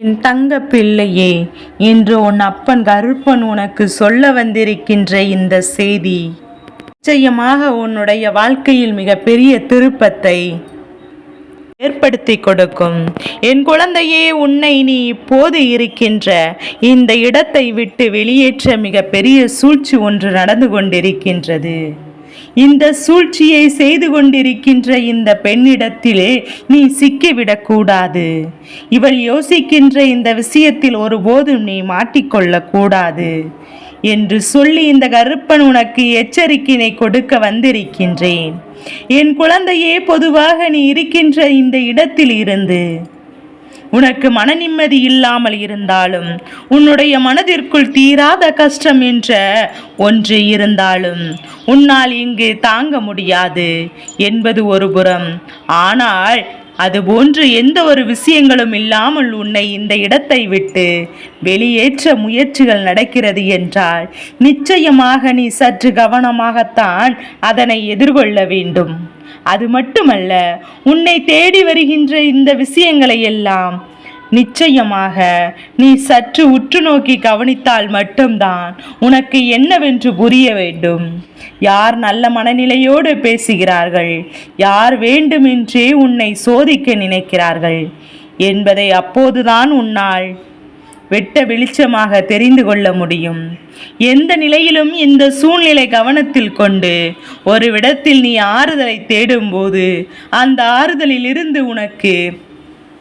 என் தங்க பிள்ளையே இன்று உன் அப்பன் கருப்பன் உனக்கு சொல்ல வந்திருக்கின்ற இந்த செய்தி நிச்சயமாக உன்னுடைய வாழ்க்கையில் மிகப்பெரிய திருப்பத்தை ஏற்படுத்தி கொடுக்கும். என் குழந்தையே உன்னை நீ இப்போது இருக்கின்ற இந்த இடத்தை விட்டு வெளியேற்ற மிகப்பெரிய சூழ்ச்சி ஒன்று நடந்து கொண்டிருக்கின்றது. இந்த சூழ்ச்சியை செய்து கொண்டிருக்கின்ற இந்த பெண்ணிடத்திலே நீ சிக்கிவிடக்கூடாது. இவள் யோசிக்கின்ற இந்த விஷயத்தில் ஒருபோதும் நீ மாட்டிக்கொள்ளக்கூடாது என்று சொல்லி இந்த கருப்பன் உனக்கு எச்சரிக்கையை கொடுக்க வந்திருக்கின்றேன். என் குழந்தையே பொதுவாக நீ இருக்கின்ற இந்த இடத்தில் இருந்து உனக்கு மன நிம்மதி இல்லாமல் இருந்தாலும் உன்னுடைய மனதிற்குள் தீராத கஷ்டம் என்ற ஒன்று இருந்தாலும் உன்னால் இங்கு தாங்க முடியாது என்பது ஒரு புறம். ஆனால் அதுபோன்று எந்த ஒரு விஷயங்களும் இல்லாமல் உன்னை இந்த இடத்தை விட்டு வெளியேற்ற முயற்சிகள் நடக்கிறது என்றால் நிச்சயமாக நீ சற்று கவனமாகத்தான் அதனை எதிர்கொள்ள வேண்டும். அது மட்டுமல்ல உன்னை தேடி வருகின்ற இந்த விஷயங்களை எல்லாம் நிச்சயமாக நீ சற்று உற்று நோக்கி கவனித்தால் மட்டும்தான் உனக்கு என்னவென்று புரிய வேண்டும். யார் நல்ல மனநிலையோடு பேசுகிறார்கள்? யார் வேண்டுமென்றே உன்னை சோதிக்க நினைக்கிறார்கள்? என்பதை அப்போதுதான் உன்னால் வெட்ட வெளிச்சமாக தெரிந்து கொள்ள முடியும். எந்த நிலையிலும் இந்த சூழ்நிலை கவனத்தில் கொண்டு ஒரு விடத்தில் நீ ஆறுதலை தேடும்போது அந்த ஆறுதலில் இருந்து உனக்கு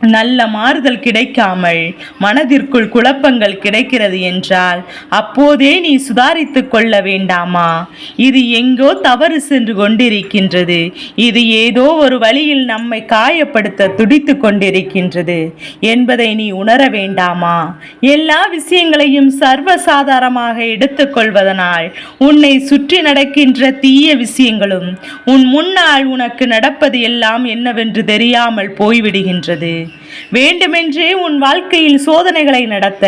நல்ல மாறுதல் கிடைக்காமல் மனதிற்குள் குழப்பங்கள் கிடைக்கிறது என்றால் அப்போதே நீ சுதாரித்து கொள்ள வேண்டாமா? இது எங்கோ தவறு சென்று கொண்டிருக்கின்றது. இது ஏதோ ஒரு வழியில் நம்மை காயப்படுத்த துடித்து கொண்டிருக்கின்றது என்பதை நீ உணர வேண்டாமா? எல்லா விஷயங்களையும் சர்வசாதாரணமாக எடுத்துக்கொள்வதனால் உன்னை சுற்றி நடக்கின்ற தீய விஷயங்களும் உன் முன்னால் உனக்கு நடப்பது எல்லாம் என்னவென்று தெரியாமல் போய்விடுகின்றது. வேண்டுமென்றே உன் வாழ்க்கையில் சோதனைகளை நடத்த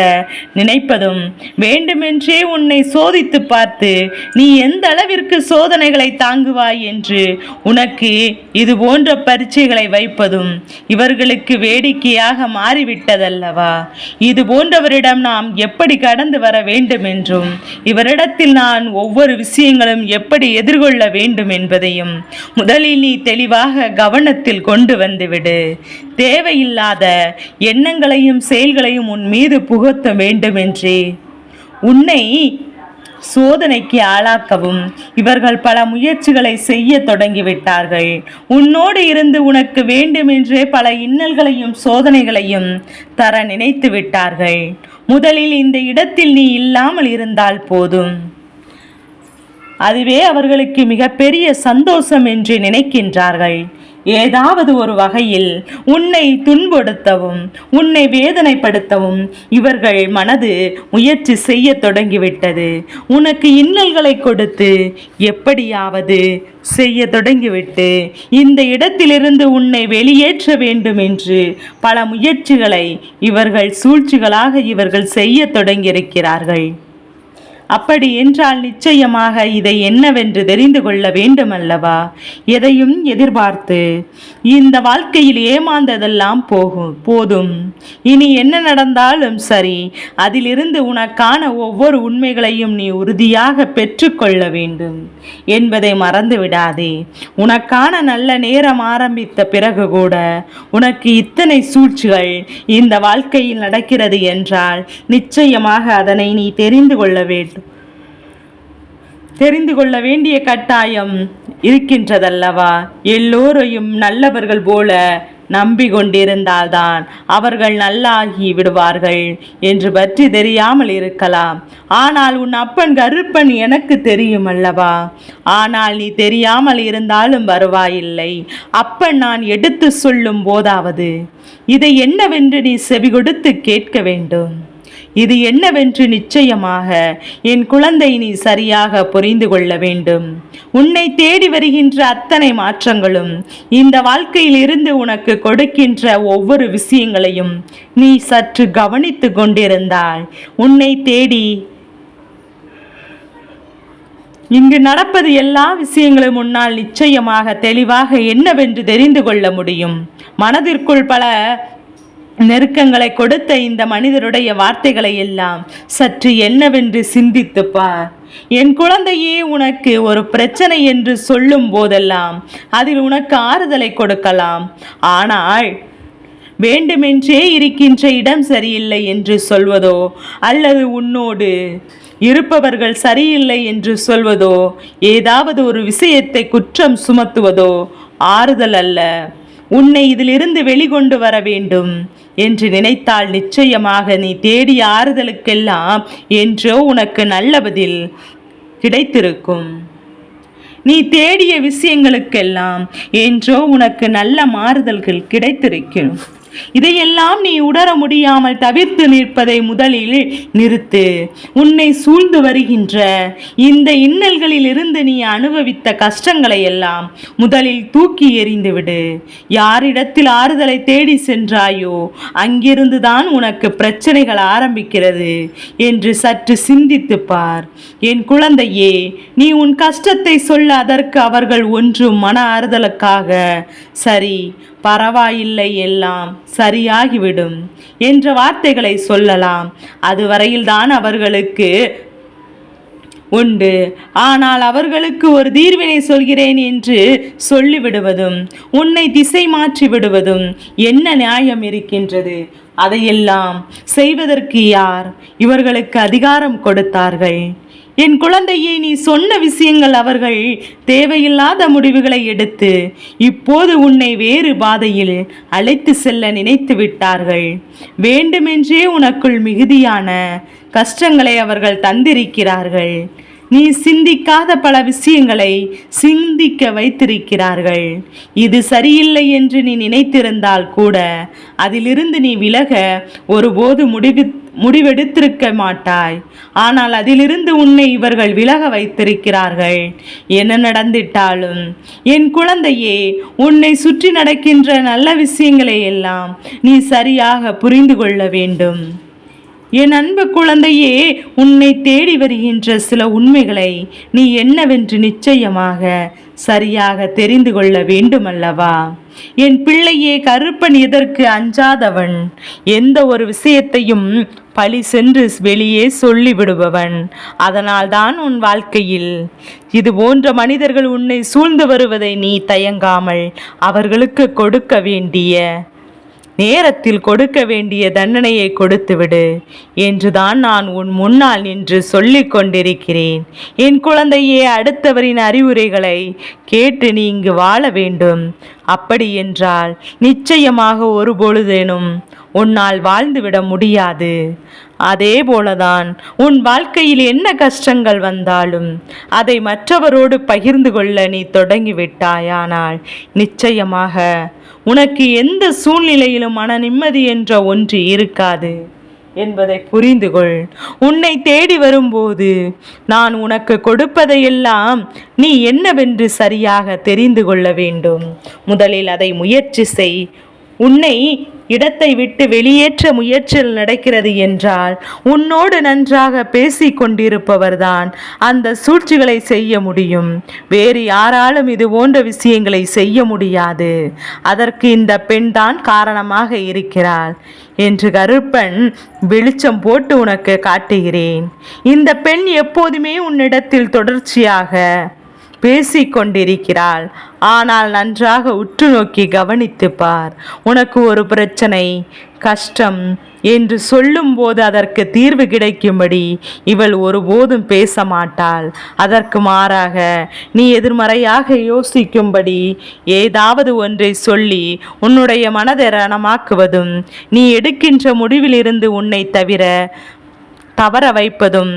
நினைப்பதும் வேண்டுமென்றே உன்னை சோதித்து பார்த்து நீ எந்த அளவிற்கு சோதனைகளை தாங்குவாய் என்று உனக்கு இது போன்ற பரீட்சைகளை வைப்பதும் இவர்களுக்கு வேடிக்கையாக மாறிவிட்டதல்லவா? இது போன்றவரிடம் நாம் எப்படி கடந்து வர வேண்டும் என்றும் இவரிடத்தில் நான் ஒவ்வொரு விஷயங்களும் எப்படி எதிர்கொள்ள வேண்டும் என்பதையும் முதலில் நீ தெளிவாக கவனத்தில் கொண்டு வந்துவிடு தேவையில்லாத எண்ணங்களையும் செயல்களையும் உன் மீது புகுத்த வேண்டுமென்றே. உன்னை சோதனைக்கு ஆளாக்கவும் இவர்கள் பல முயற்சிகளை செய்ய தொடங்கிவிட்டார்கள். உன்னோடு இருந்து உனக்கு வேண்டுமென்றே பல இன்னல்களையும் சோதனைகளையும் தர நினைத்து விட்டார்கள். முதலில் இந்த இடத்தில் நீ இல்லாமல் இருந்தால் போதும். அதுவே அவர்களுக்கு மிகப்பெரிய சந்தோஷம் என்று நினைக்கின்றார்கள். ஏதாவது ஒரு வகையில் உன்னை துன்படுத்தவும் உன்னை வேதனைப்படுத்தவும் இவர்கள் மனது முயற்சி செய்ய தொடங்கிவிட்டது. உனக்கு இன்னல்களை கொடுத்து எப்படியாவது செய்ய தொடங்கிவிட்டு இந்த இடத்திலிருந்து உன்னை வெளியேற்ற வேண்டும் என்று பல முயற்சிகளை இவர்கள் சூழ்ச்சிகளாக இவர்கள் செய்ய தொடங்கியிருக்கிறார்கள். அப்படி என்றால் நிச்சயமாக இதை என்னவென்று தெரிந்து கொள்ள வேண்டுமல்லவா? எதையும் எதிர்பார்த்து இந்த வாழ்க்கையில் ஏமாந்ததெல்லாம் போகும் போதும். இனி என்ன நடந்தாலும் சரி அதிலிருந்து உனக்கான ஒவ்வொரு உண்மைகளையும் நீ உறுதியாக பெற்றுக்கொள்ள வேண்டும் என்பதை மறந்து விடாதே. உனக்கான நல்ல நேரம் ஆரம்பித்த பிறகு கூட உனக்கு இத்தனை சூழ்ச்சிகள் இந்த வாழ்க்கையில் நடக்கிறது என்றால் நிச்சயமாக அதனை நீ தெரிந்து கொள்ள வேண்டும் தெரிந்து கொள்ள வேண்டிய கட்டாயம் இருக்கின்றதல்லவா? எல்லோரையும் நல்லவர்கள் போல நம்பி கொண்டிருந்தால்தான் அவர்கள் நல்லாகி விடுவார்கள் என்று பற்றி தெரியாமல் இருக்கலாம். ஆனால் உன் அப்பன் கருப்பன் எனக்கு தெரியும் அல்லவா? ஆனால் நீ தெரியாமல் இருந்தாலும் வருவாயில்லை. அப்பன் நான் எடுத்து சொல்லும் போதாவது இதை என்னவென்று நீ செவி கொடுத்து கேட்க வேண்டும். இது என்னவென்று நிச்சயமாக என் குழந்தை நீ சரியாக புரிந்து கொள்ள வேண்டும். உன்னை தேடி வருகின்ற அத்தனை மாற்றங்களும் இந்த வாழ்க்கையில் இருந்து உனக்கு கொடுக்கின்ற ஒவ்வொரு விஷயங்களையும் நீ சற்று கவனித்து கொண்டிருந்தால் உன்னை தேடி இங்கு நடப்பது எல்லா விஷயங்களும் முன்னால் நிச்சயமாக தெளிவாக என்னவென்று தெரிந்து கொள்ள முடியும். மனதிற்குள் பல நெருக்கங்களை கொடுத்த இந்த மனிதருடைய வார்த்தைகளை எல்லாம் சற்று என்னவென்று சிந்தித்துப்பா. என் குழந்தையே உனக்கு ஒரு பிரச்சனை என்று சொல்லும் போதெல்லாம் அதில் உனக்கு ஆறுதலை கொடுக்கலாம். ஆனால் வேண்டுமென்றே இருக்கின்ற இடம் சரியில்லை என்று சொல்வதோ அல்லது உன்னோடு இருப்பவர்கள் சரியில்லை என்று சொல்வதோ ஏதாவது ஒரு விஷயத்தை குற்றம் சுமத்துவதோ ஆறுதல் அல்ல. உன்னை இதிலிருந்து வெளிகொண்டு வர வேண்டும் என்று நினைத்தால் நிச்சயமாக நீ தேடிய ஆறுதலுக்கெல்லாம் என்றோ உனக்கு நல்ல பதில் கிடைத்திருக்கும். நீ தேடிய விஷயங்களுக்கெல்லாம் என்றோ உனக்கு நல்ல மாறுதல்கள் கிடைத்திருக்கும். இதையெல்லாம் நீ உணர முடியாமல் தவிர்த்து நிற்பதை முதலில் நிறுத்து. உன்னை சூழ்ந்து வருகின்ற இந்த இன்னல்களில் இருந்து நீ அனுபவித்த கஷ்டங்களை எல்லாம் முதலில் தூக்கி எறிந்துவிடு யாரிடத்தில் ஆறுதலை தேடி சென்றாயோ அங்கிருந்து தான் உனக்கு பிரச்சனைகள் ஆரம்பிக்கிறது என்று சற்று சிந்தித்து பார். என் குழந்தையே நீ உன் கஷ்டத்தை சொல்ல அதற்கு அவர்கள் ஒன்றும் மன ஆறுதலுக்காக சரி பரவாயில்லை எல்லாம் சரியாகிவிடும் என்ற வார்த்தைகளை சொல்லலாம். அதுவரையில்தான் அவர்களுக்கு உண்டு. ஆனால் அவர்களுக்கு ஒரு தீர்வினை சொல்கிறேன் என்று சொல்லிவிடுவதும் உன்னை திசை மாற்றி விடுவதும் என்ன நியாயம் இருக்கின்றது? அதையெல்லாம் செய்வதற்கு யார் இவர்களுக்கு அதிகாரம் கொடுத்தார்கள்? என் குழந்தையை நீ சொன்ன விஷயங்கள் அவர்கள் தேவையில்லாத முடிவுகளை எடுத்து இப்போது உன்னை வேறு பாதையில் அழைத்து செல்ல நினைத்து விட்டார்கள். வேண்டுமென்றே உனக்குள் மிகுதியான கஷ்டங்களை அவர்கள் தந்திருக்கிறார்கள். நீ சிந்திக்காத பல விஷயங்களை சிந்திக்க வைத்திருக்கிறார்கள். இது சரியில்லை என்று நீ நினைத்திருந்தால் கூட அதிலிருந்து நீ விலக ஒருபோது முடிவு முடிவெடுத்திருக்க மாட்டாய். ஆனால் அதிலிருந்து உன்னை இவர்கள் விலக வைத்திருக்கிறார்கள். என்ன நடந்திட்டாலும் என் குழந்தையே உன்னை சுற்றி நடக்கின்ற நல்ல விஷயங்களை எல்லாம் நீ சரியாக புரிந்து கொள்ள வேண்டும். என் அன்பு குழந்தையே உன்னை தேடி வருகின்ற சில உண்மைகளை நீ என்னவென்று நிச்சயமாக சரியாக தெரிந்து கொள்ள வேண்டுமல்லவா? என் பிள்ளையே கருப்பன் எதற்கு அஞ்சாதவன்? எந்த ஒரு விஷயத்தையும் பழி சென்று வெளியே சொல்லிவிடுபவன். அதனால்தான் உன் வாழ்க்கையில் இது போன்ற மனிதர்கள் உன்னை சூழ்ந்து வருவதை நீ தயங்காமல் அவர்களுக்கு கொடுக்க வேண்டிய நேரத்தில் கொடுக்க வேண்டிய தண்டனையை கொடுத்துவிடு. என்றுதான் நான் உன் முன்னால் நின்று சொல்லிக் கொண்டிருக்கிறேன். என் குழந்தையே அடுத்தவரின் அறிவுரைகளை கேட்டு நீ இங்கு வாழ வேண்டும். அப்படி என்றால் நிச்சயமாக ஒரு பொழுதேனும் உன்னால் வாழ்ந்துவிட முடியாது. அதே போலதான் உன் வாழ்க்கையில் என்ன கஷ்டங்கள் வந்தாலும் அதை மற்றவரோடு பகிர்ந்து கொள்ள நீ தொடங்கிவிட்டாயானால் நிச்சயமாக உனக்கு எந்த சூழ்நிலையிலும் மன நிம்மதி என்ற ஒன்று இருக்காது என்பதை புரிந்து கொள். உன்னை தேடி வரும்போது நான் உனக்கு கொடுப்பதையெல்லாம் நீ என்னவென்று சரியாக தெரிந்து கொள்ள வேண்டும். முதலில் அதை முயற்சி செய். உன்னை இடத்தை விட்டு வெளியேற்ற முயற்சியில் நடக்கிறது என்றால் உன்னோடு நன்றாக பேசிக் கொண்டிருப்பவர்தான் அந்த சூழ்ச்சிகளை செய்ய முடியும். வேறு யாராலும் இது போன்ற விஷயங்களை செய்ய முடியாது. அதற்கு இந்த பெண்தான் காரணமாக இருக்கிறாள் என்று கருப்பன் வெளிச்சம் போட்டு உனக்கு காட்டுகிறேன். இந்த பெண் எப்போதுமே உன்னிடத்தில் தொடர்ச்சியாக பேசிக்கொண்டிருக்கிறாள். ஆனால் நன்றாக உற்று நோக்கி கவனித்து பார் உனக்கு ஒரு பிரச்சனை. கஷ்டம். என்று சொல்லும்போது அதற்கு தீர்வு கிடைக்கும்படி இவள் ஒருபோதும் பேச மாட்டாள் அதற்கு மாறாக நீ எதிர்மறையாக யோசிக்கும்படி ஏதாவது ஒன்றை சொல்லி உன்னுடைய மனதை ரணமாக்குவதும் நீ எடுக்கின்ற முடிவிலிருந்து உன்னை தவிர தவற வைப்பதும்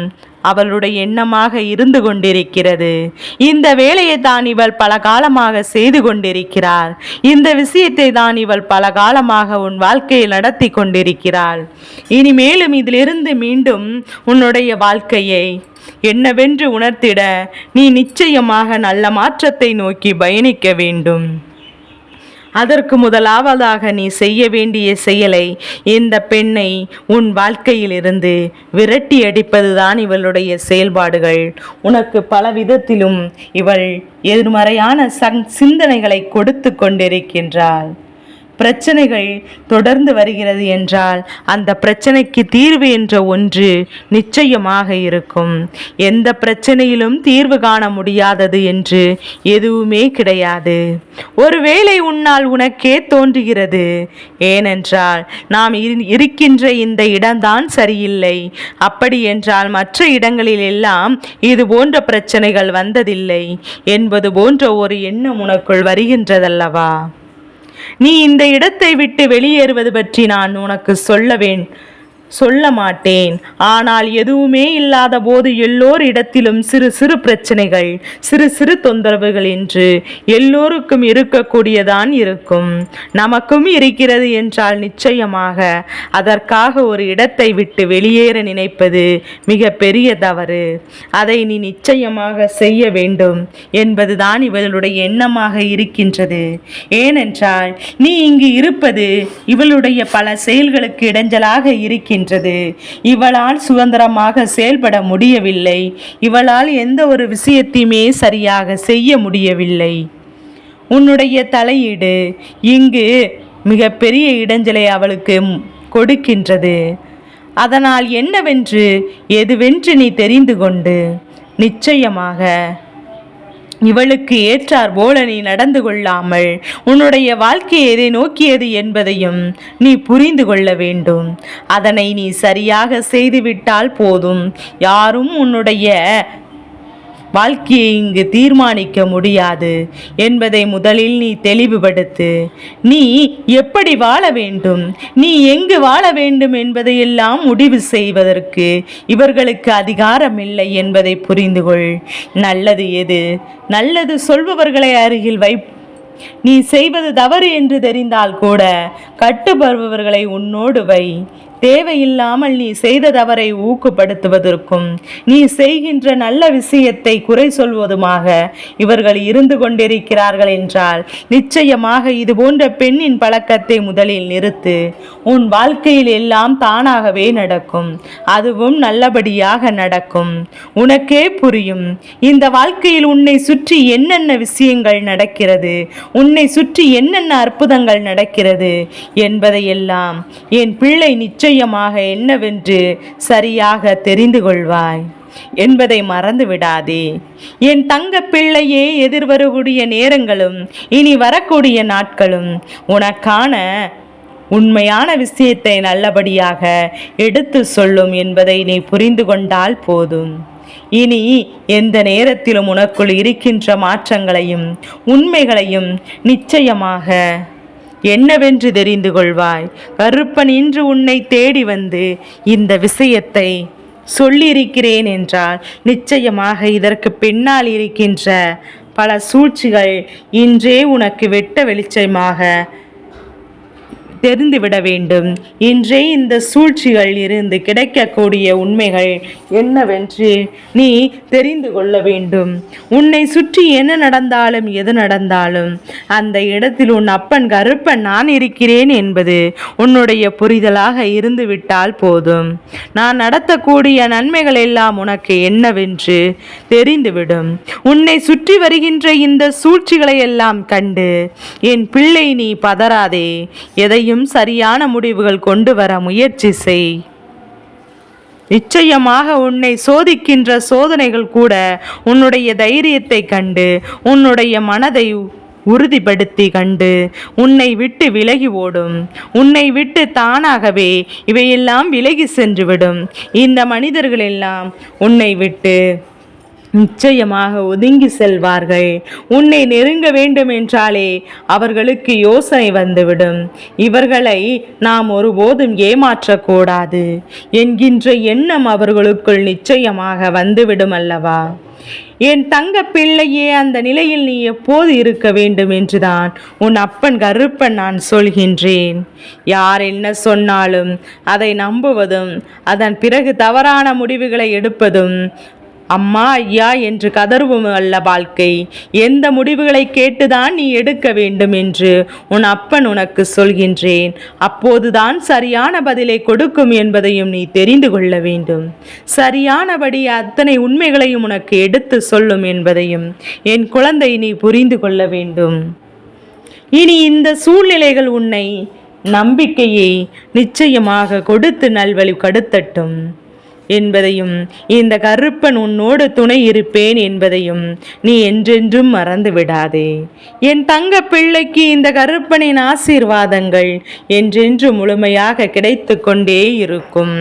அவளுடைய எண்ணமாக இருந்து கொண்டிருக்கிறது. இந்த வேலையை தான் இவள் பல காலமாக செய்து கொண்டிருக்கிறாள். இந்த விஷயத்தை தான் இவள் பல காலமாக உன் வாழ்க்கையில் நடத்தி கொண்டிருக்கிறாள். இனிமேலும் இதிலிருந்து மீண்டும் உன்னுடைய வாழ்க்கையை என்னவென்று உணர்த்திட நீ நிச்சயமாக நல்ல மாற்றத்தை நோக்கி பயணிக்க வேண்டும். அதற்கு முதலாவதாக நீ செய்ய வேண்டிய செயலை இந்த பெண்ணை உன் வாழ்க்கையிலிருந்து விரட்டி அடிப்பதுதான் இவளுடைய செயல்பாடுகள். உனக்கு பல விதத்திலும் இவள் எதிர்மறையான சங் சிந்தனைகளை கொடுத்து கொண்டிருக்கின்றாள். பிரச்சனைகள் தொடர்ந்து வருகிறது என்றால் அந்த பிரச்சனைக்கு தீர்வு என்ற ஒன்று நிச்சயமாக இருக்கும். எந்த பிரச்சனையிலும் தீர்வு காண முடியாதது என்று எதுவுமே கிடையாது. ஒருவேளை உன்னால் உனக்கே தோன்றுகிறது. ஏனென்றால் நாம் இரு- இருக்கின்ற இந்த இடம்தான் சரியில்லை. அப்படி என்றால் மற்ற இடங்களில் எல்லாம் இது போன்ற பிரச்சனைகள் வந்ததில்லை. என்பது போன்ற ஒரு எண்ணம் உனக்குள் வருகின்றதல்லவா? நீ இந்த இடத்தை விட்டு வெளியேறுவது பற்றி நான் உனக்கு சொல்லவேன் சொல்ல மாட்டேன். ஆனால் எதுவுமே இல்லாத போது எல்லோர் இடத்திலும் சிறு சிறு பிரச்சனைகள் சிறு சிறு தொந்தரவுகள் என்று எல்லோருக்கும் இருக்கக்கூடியதான் இருக்கும். நமக்கும் இருக்கிறது என்றால் நிச்சயமாக அதற்காக ஒரு இடத்தை விட்டு வெளியேற நினைப்பது மிக பெரிய தவறு. அதை நீ நிச்சயமாக செய்ய வேண்டும் என்பதுதான் இவளுடைய எண்ணமாக இருக்கின்றது. ஏனென்றால் நீ இங்கு இருப்பது இவளுடைய பல செயல்களுக்கு இடைஞ்சலாக இருக்கின்றது. இவளால் சுதந்திரமாக செயல்பட முடியவில்லை. இவளால் எந்த ஒரு விஷயத்தையுமே சரியாக செய்ய முடியவில்லை. உன்னுடைய தலையீடு இங்கு மிகப்பெரிய இடைஞ்சலை அவளுக்கு கொடுக்கின்றது. அதனால் என்னவென்று எதுவென்று நீ தெரிந்து கொண்டு நிச்சயமாக இவளுக்கு ஏற்றார் போல நீ நடந்து கொள்ளாமல். உன்னுடைய வாழ்க்கை எதை நோக்கியது என்பதையும் நீ புரிந்து கொள்ள வேண்டும். அதனை நீ சரியாக செய்துவிட்டால் போதும். யாரும் உன்னுடைய வாழ்க்கையை இங்கு தீர்மானிக்க முடியாது என்பதை முதலில் நீ தெளிவுபடுத்து. நீ எப்படி வாழ வேண்டும்? நீ எங்கு வாழ வேண்டும் என்பதையெல்லாம் முடிவு செய்வதற்கு இவர்களுக்கு அதிகாரம் இல்லை என்பதை புரிந்துகொள். நல்லது எது? நல்லது சொல்பவர்களை அருகில் வை. நீ செய்வது தவறு என்று தெரிந்தால் கூட கட்டுப்படுபவர்களை உன்னோடு வை. தேவையில்லாமல் நீ செய்த தவறை ஊக்கப்படுத்துவதற்கும் நீ செய்கின்ற நல்ல விஷயத்தை குறை சொல்வதுமாக இவர்கள் இருந்து கொண்டிருக்கிறார்கள் என்றால் நிச்சயமாக இது போன்ற பெண்ணின் பழக்கத்தை முதலில் நிறுத்து. உன் வாழ்க்கையில் எல்லாம் தானாகவே நடக்கும். அதுவும் நல்லபடியாக நடக்கும். உனக்கே புரியும். இந்த வாழ்க்கையில் உன்னை சுற்றி என்னென்ன விஷயங்கள் நடக்கிறது? உன்னை சுற்றி என்னென்ன அற்புதங்கள் நடக்கிறது? என்பதையெல்லாம் என் பிள்ளை நிச்சயமாக என்னவென்று சரியாக தெரிந்து கொள்வாய். என்பதை மறந்து விடாதே. என் தங்க பிள்ளையே எதிர்வரக்கூடிய நேரங்களும் இனி வரக்கூடிய நாட்களும் உனக்கான உண்மையான விஷயத்தை நல்லபடியாக எடுத்து சொல்லும் என்பதை நீ புரிந்து கொண்டால் போதும். இனி எந்த நேரத்திலும் உனக்குள் இருக்கின்ற மாற்றங்களையும் உண்மைகளையும் நிச்சயமாக என்னவென்று தெரிந்து கொள்வாய்? கருப்பன் இன்று உன்னை தேடி வந்து இந்த விஷயத்தை சொல்லியிருக்கிறேன் என்றால் நிச்சயமாக இதற்கு பின்னால் இருக்கின்ற பல சூழ்ச்சிகள் இன்றே உனக்கு வெட்ட வெளிச்சமாக தெரிந்துவிட வேண்டும். இன்றே இந்த சூழ்ச்சிகள் இருந்து கிடைக்கக்கூடிய உண்மைகள் என்னவென்று நீ தெரிந்து கொள்ள வேண்டும். உன்னை சுற்றி என்ன நடந்தாலும் எது நடந்தாலும் அந்த இடத்தில் உன் அப்பன் கருப்பன் நான் இருக்கிறேன் என்பது உன்னுடைய புரிதலாக இருந்து விட்டால் போதும். நான் நடத்தக்கூடிய நன்மைகள் எல்லாம் உனக்கு என்னவென்று தெரிந்துவிடும். உன்னை சுற்றி வருகின்ற இந்த சூழ்ச்சிகளை எல்லாம் கண்டு என் பிள்ளை நீ பதறாதே. எதையும் சரியான முடிவுகள் கொண்டு வர முயற்சி செய். நிச்சயமாக உன்னை சோதிக்கின்ற சோதனைகள் கூட உன்னுடைய தைரியத்தை கண்டு உன்னுடைய மனதை உறுதிப்படுத்தி கண்டு உன்னை விட்டு விலகி ஓடும். உன்னை விட்டு தானாகவே இவையெல்லாம் விலகி சென்றுவிடும் இந்த மனிதர்கள் எல்லாம் உன்னை விட்டு நிச்சயமாக ஒதுங்கி செல்வார்கள். உன்னை நெருங்க வேண்டும் என்றாலே அவர்களுக்கு யோசனை வந்துவிடும். இவர்களை நாம் ஒருபோதும் ஏமாற்றக்கூடாது. என்கின்ற எண்ணம் அவர்களுக்குள் நிச்சயமாக வந்துவிடும் அல்லவா? என் தங்க பிள்ளையே அந்த நிலையில் நீ எப்போது இருக்க வேண்டும் என்றுதான் உன் அப்பன் கருப்பன் நான் சொல்கின்றேன். யார் என்ன சொன்னாலும் அதை நம்புவதும் அதன் பிறகு தவறான முடிவுகளை எடுப்பதும் அம்மா ஐயா என்று கதறுவும் அல்ல வாழ்க்கை. எந்த முடிவுகளை கேட்டுதான் நீ எடுக்க வேண்டும் என்று உன் அப்பன் உனக்கு சொல்கின்றேன். அப்போதுதான் சரியான பதிலை கொடுக்கும் என்பதையும் நீ தெரிந்து கொள்ள வேண்டும். சரியானபடி அத்தனை உண்மைகளையும் உனக்கு எடுத்து சொல்லும் என்பதையும் என் குழந்தை நீ புரிந்து கொள்ள வேண்டும். இனி இந்த சூழ்நிலைகள் உன்னை நம்பிக்கையை நிச்சயமாக கொடுத்து நல்வழி கடுத்தட்டும். என்பதையும் இந்த கருப்பன் உன்னோடு துணை இருப்பேன் என்பதையும் நீ என்றென்றும் மறந்து விடாதே. என் தங்க பிள்ளைக்கு இந்த கருப்பனின் ஆசீர்வாதங்கள் என்றென்று முழுமையாக கிடைத்து கொண்டே இருக்கும்.